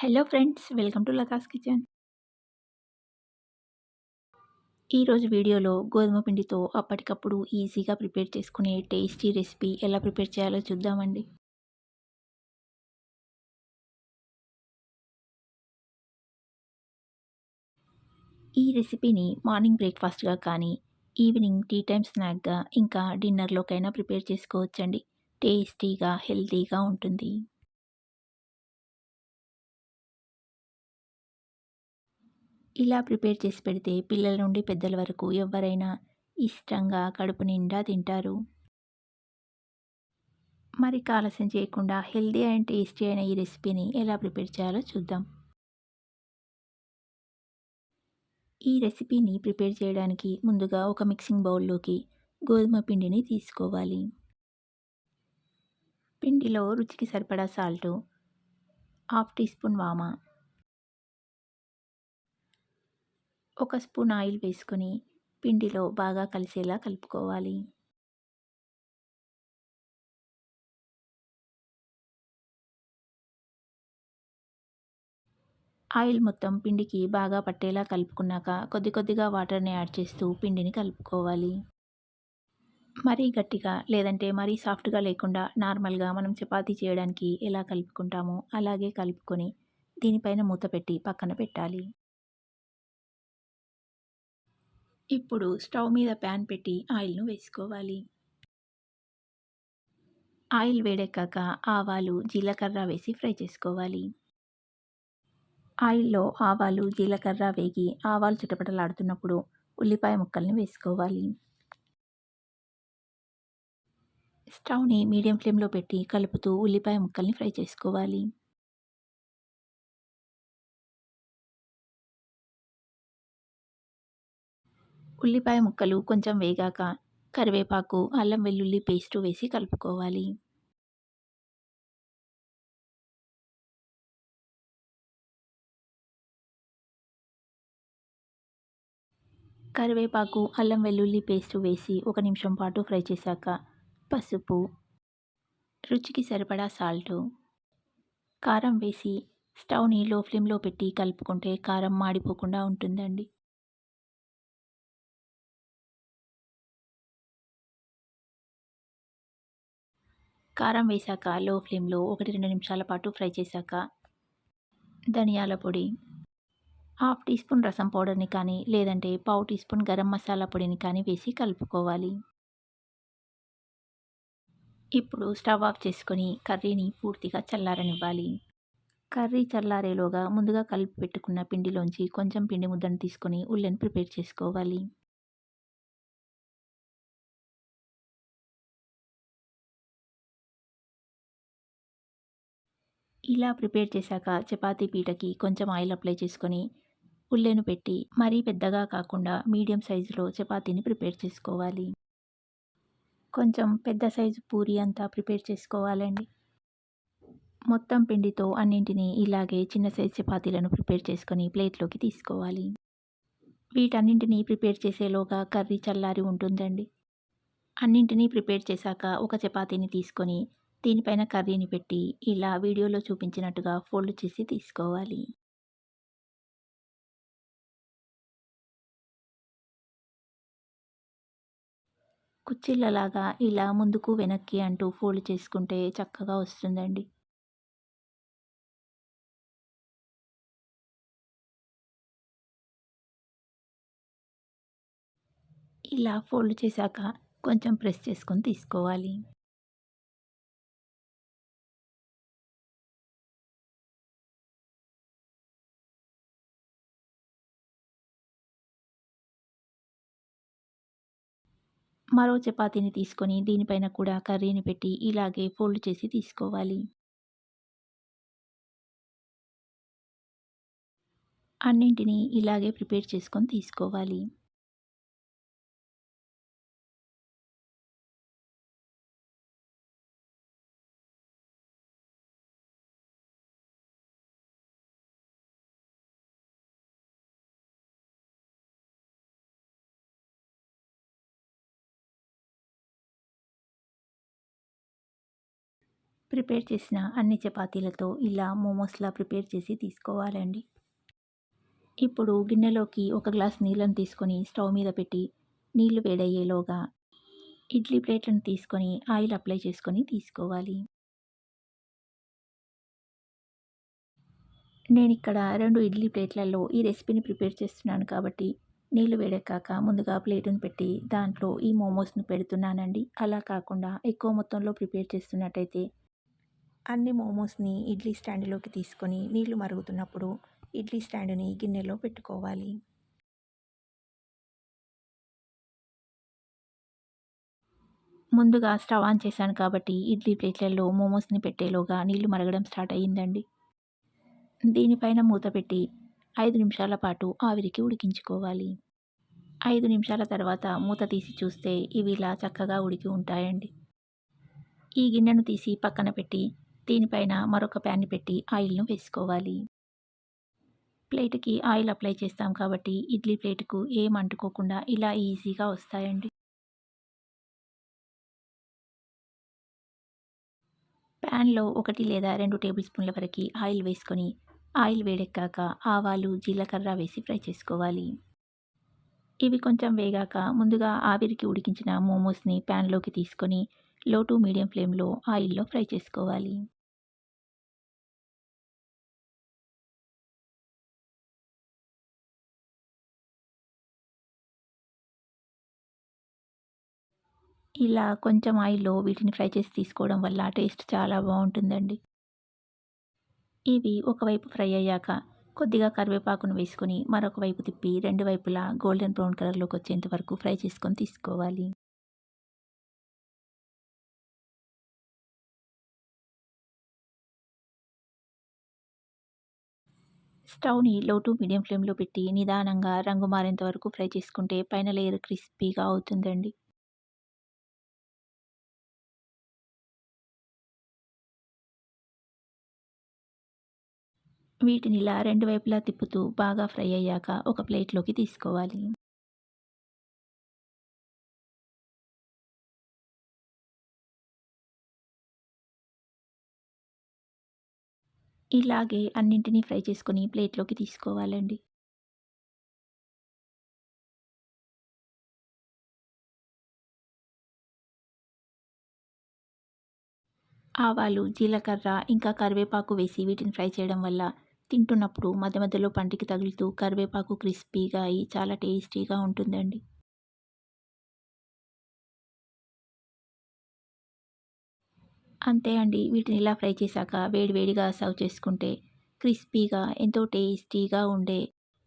Hello friends welcome to లకాస్ kitchen ఈరోజు వీడియోలో గోధుమ పిండితో అప్పటికప్పుడు ఈజీగా ప్రిపేర్ చేసుకునే టేస్టీ రెసిపీ ఎలా ప్రిపేర్ చేయాలో చూద్దామండి. ఈ రెసిపీని మార్నింగ్ బ్రేక్ఫాస్ట్గా కానీ ఈవినింగ్ టీ టైమ్ స్నాక్గా ఇంకా డిన్నర్లోకైనా ప్రిపేర్ చేసుకోవచ్చండి. టేస్టీగా హెల్తీగా ఉంటుంది. ఇలా ప్రిపేర్ చేసి పెడితే పిల్లల నుండి పెద్దల వరకు ఎవరైనా ఇష్టంగా కడుపు నిండా తింటారు. మరి ఆలస్యం చేయకుండా హెల్దీ అండ్ టేస్టీ అయిన ఈ రెసిపీని ఎలా ప్రిపేర్ చేయాలో చూద్దాం. ఈ రెసిపీని ప్రిపేర్ చేయడానికి ముందుగా ఒక మిక్సింగ్ బౌల్లోకి గోధుమ పిండిని తీసుకోవాలి. పిండిలో రుచికి సరిపడా సాల్టు హాఫ్ టీ స్పూన్ వామ ఒక స్పూన్ ఆయిల్ వేసుకొని పిండిలో బాగా కలిసేలా కలుపుకోవాలి. ఆయిల్ మొత్తం పిండికి బాగా పట్టేలా కలుపుకున్నాక కొద్ది కొద్దిగా వాటర్ని యాడ్ చేస్తూ పిండిని కలుపుకోవాలి. మరీ గట్టిగా లేదంటే మరీ సాఫ్ట్గా లేకుండా నార్మల్గా మనం చపాతీ చేయడానికి ఎలా కలుపుకుంటామో అలాగే కలుపుకొని దీనిపైన మూత పెట్టి పక్కన పెట్టాలి. ఇప్పుడు స్టవ్ మీద ప్యాన్ పెట్టి ఆయిల్ను వేసుకోవాలి. ఆయిల్ వేడెక్కాక ఆవాలు జీలకర్ర వేసి ఫ్రై చేసుకోవాలి. ఆయిల్లో ఆవాలు జీలకర్ర వేగి ఆవాలు చిటపటలాడుతున్నప్పుడు ఉల్లిపాయ ముక్కల్ని వేసుకోవాలి. స్టవ్ని మీడియం ఫ్లేమ్లో పెట్టి కలుపుతూ ఉల్లిపాయ ముక్కల్ని ఫ్రై చేసుకోవాలి. ఉల్లిపాయ ముక్కలు కొంచెం వేగాక కరివేపాకు అల్లం వెల్లుల్లి పేస్టు వేసి కలుపుకోవాలి. కరివేపాకు అల్లం వెల్లుల్లి పేస్టు వేసి ఒక నిమిషం పాటు ఫ్రై చేశాక పసుపు రుచికి సరిపడా సాల్టు కారం వేసి స్టవ్ని లో ఫ్లేమ్లో పెట్టి కలుపుకుంటే కారం మాడిపోకుండా ఉంటుందండి. కారం వేశాక లో ఫ్లేమ్లో ఒకటి రెండు నిమిషాల పాటు ఫ్రై చేశాక ధనియాల పొడి హాఫ్ టీ స్పూన్ రసం పౌడర్ని కానీ లేదంటే పావు టీ స్పూన్ గరం మసాలా పొడిని కానీ వేసి కలుపుకోవాలి. ఇప్పుడు స్టవ్ ఆఫ్ చేసుకొని కర్రీని పూర్తిగా చల్లారనివ్వాలి. కర్రీ చల్లారేలోగా ముందుగా కలిపి పెట్టుకున్న పిండిలోంచి కొంచెం పిండి ముద్దను తీసుకొని ఉల్లెని ప్రిపేర్ చేసుకోవాలి. ఇలా ప్రిపేర్ చేశాక చపాతీ పీటకి కొంచెం ఆయిల్ అప్లై చేసుకొని ఉల్లెను పెట్టి మరీ పెద్దగా కాకుండా మీడియం సైజులో చపాతీని ప్రిపేర్ చేసుకోవాలి. కొంచెం పెద్ద సైజు పూరి అంతా ప్రిపేర్ చేసుకోవాలండి. మొత్తం పిండితో అన్నింటినీ ఇలాగే చిన్న సైజు చపాతీలను ప్రిపేర్ చేసుకొని ప్లేట్లోకి తీసుకోవాలి. వీటన్నింటినీ ప్రిపేర్ చేసేలోగా కర్రీ చల్లారి ఉంటుందండి. అన్నింటినీ ప్రిపేర్ చేశాక ఒక చపాతీని తీసుకొని దీనిపైన కర్రీని పెట్టి ఇలా వీడియోలో చూపించినట్టుగా ఫోల్డ్ చేసి తీసుకోవాలి. కుచ్చిళ్ళలాగా ఇలా ముందుకు వెనక్కి అంటూ ఫోల్డ్ చేసుకుంటే చక్కగా వస్తుందండి. ఇలా ఫోల్డ్ చేశాక కొంచెం ప్రెస్ చేసుకొని తీసుకోవాలి. మరో చపాతీని తీసుకొని దీనిపైన కూడా కర్రీని పెట్టి ఇలాగే ఫోల్డ్ చేసి తీసుకోవాలి. అన్నింటినీ ఇలాగే ప్రిపేర్ చేసుకొని తీసుకోవాలి. ప్రిపేర్ చేసిన అన్ని చపాతీలతో ఇలా మోమోస్లా ప్రిపేర్ చేసి తీసుకోవాలండి. ఇప్పుడు గిన్నెలోకి ఒక గ్లాస్ నీళ్ళని తీసుకొని స్టవ్ మీద పెట్టి నీళ్ళు వేడయ్యేలోగా ఇడ్లీ ప్లేట్లను తీసుకొని ఆయిల్ అప్లై చేసుకొని తీసుకోవాలి. నేను ఇక్కడ రెండు ఇడ్లీ ప్లేట్లలో ఈ రెసిపీని ప్రిపేర్ చేస్తున్నాను కాబట్టి నీళ్ళు వేడెక్కాక ముందుగా ప్లేటును పెట్టి దాంట్లో ఈ మోమోస్ను పెడుతున్నానండి. అలా కాకుండా ఎక్కువ మొత్తంలో ప్రిపేర్ చేస్తున్నట్టయితే అన్ని మోమోస్ని ఇడ్లీ స్టాండ్లోకి తీసుకొని నీళ్ళు మరుగుతున్నప్పుడు ఇడ్లీ స్టాండ్ని గిన్నెలో పెట్టుకోవాలి. ముందుగా స్టవ్ ఆన్ చేశాను కాబట్టి ఇడ్లీ ప్లేట్లలో మోమోస్ని పెట్టేలోగా నీళ్ళు మరగడం స్టార్ట్ అయ్యిందండి. దీనిపైన మూత పెట్టి ఐదు నిమిషాల పాటు ఆవిరికి ఉడికించుకోవాలి. ఐదు నిమిషాల తర్వాత మూత తీసి చూస్తే ఇవి ఇలా చక్కగా ఉడికి ఉంటాయండి. ఈ గిన్నెను తీసి పక్కన పెట్టి దీనిపైన మరొక ప్యాన్ పెట్టి ఆయిల్ను వేసుకోవాలి. ప్లేట్కి ఆయిల్ అప్లై చేస్తాం కాబట్టి ఇడ్లీ ప్లేట్కు ఏం అంటుకోకుండా ఇలా ఈజీగా వస్తాయండి. ప్యాన్లో ఒకటి లేదా రెండు టేబుల్ స్పూన్ల వరకు ఆయిల్ వేసుకొని ఆయిల్ వేడెక్కాక ఆవాలు జీలకర్ర వేసి ఫ్రై చేసుకోవాలి. ఇవి కొంచెం వేగాక ముందుగా ఆవిరికి ఉడికించిన మోమోస్ని ప్యాన్లోకి తీసుకొని లో టు మీడియం ఫ్లేమ్లో ఆయిల్లో ఫ్రై చేసుకోవాలి. ఇలా కొంచెం ఆయిల్లో వీటిని ఫ్రై చేసి తీసుకోవడం వల్ల టేస్ట్ చాలా బాగుంటుందండి. ఇవి ఒకవైపు ఫ్రై అయ్యాక కొద్దిగా కరివేపాకును వేసుకొని మరొక వైపు తిప్పి రెండు వైపులా గోల్డెన్ బ్రౌన్ కలర్లోకి వచ్చేంత వరకు ఫ్రై చేసుకొని తీసుకోవాలి. స్టవ్ని లో టు మీడియం ఫ్లేమ్లో పెట్టి నిదానంగా రంగు మారేంత వరకు ఫ్రై చేసుకుంటే పైన లేయర్ క్రిస్పీగా అవుతుందండి. వీటిని ఇలా రెండు వైపులా తిప్పుతూ బాగా ఫ్రై అయ్యాక ఒక ప్లేట్లోకి తీసుకోవాలి. ఇలాగే అన్నింటినీ ఫ్రై చేసుకొని ప్లేట్లోకి తీసుకోవాలండి. ఆవాలు జీలకర్ర ఇంకా కరివేపాకు వేసి వీటిని ఫ్రై చేయడం వల్ల తింటున్నప్పుడు మధ్య మధ్యలో పంటికి తగులుతూ కరివేపాకు క్రిస్పీగా అయ్యి చాలా టేస్టీగా ఉంటుందండి. అంతే అండి. వీటిని ఇలా ఫ్రై చేశాక వేడివేడిగా సర్వ్ చేసుకుంటే క్రిస్పీగా ఎంతో టేస్టీగా ఉండే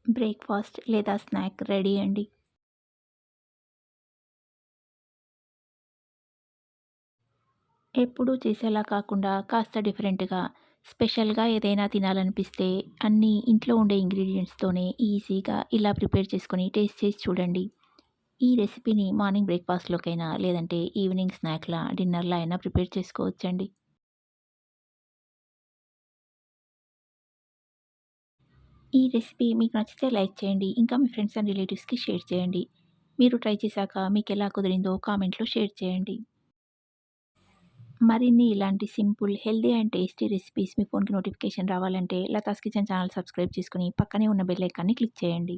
బ్రేక్ఫాస్ట్ లేదా స్నాక్ రెడీ అండి. ఎప్పుడూ చేసేలా కాకుండా కాస్త డిఫరెంట్గా స్పెషల్గా ఏదైనా తినాలనిపిస్తే అన్నీ ఇంట్లో ఉండే ఇంగ్రీడియంట్స్తోనే ఈజీగా ఇలా ప్రిపేర్ చేసుకొని టేస్ట్ చేసి చూడండి. ఈ రెసిపీని మార్నింగ్ బ్రేక్ఫాస్ట్లోకైనా లేదంటే ఈవినింగ్ స్నాక్లా డిన్నర్లా అయినా ప్రిపేర్ చేసుకోవచ్చండి. ఈ రెసిపీ మీకు నచ్చితే లైక్ చేయండి. ఇంకా మీ ఫ్రెండ్స్ అండ్ రిలేటివ్స్కి షేర్ చేయండి. మీరు ట్రై చేశాక మీకు ఎలా కుదిరిందో కామెంట్లో షేర్ చేయండి. మరిన్ని ఇలాంటి simple healthy and tasty recipes మీ ఫోన్కి నోటిఫికేషన్ రావాలంటే లతాస్ కిచెన్ ఛానల్ సబ్స్క్రైబ్ చేసుకుని పక్కనే ఉన్న బెల్ ఐకాన్ని క్లిక్ చేయండి.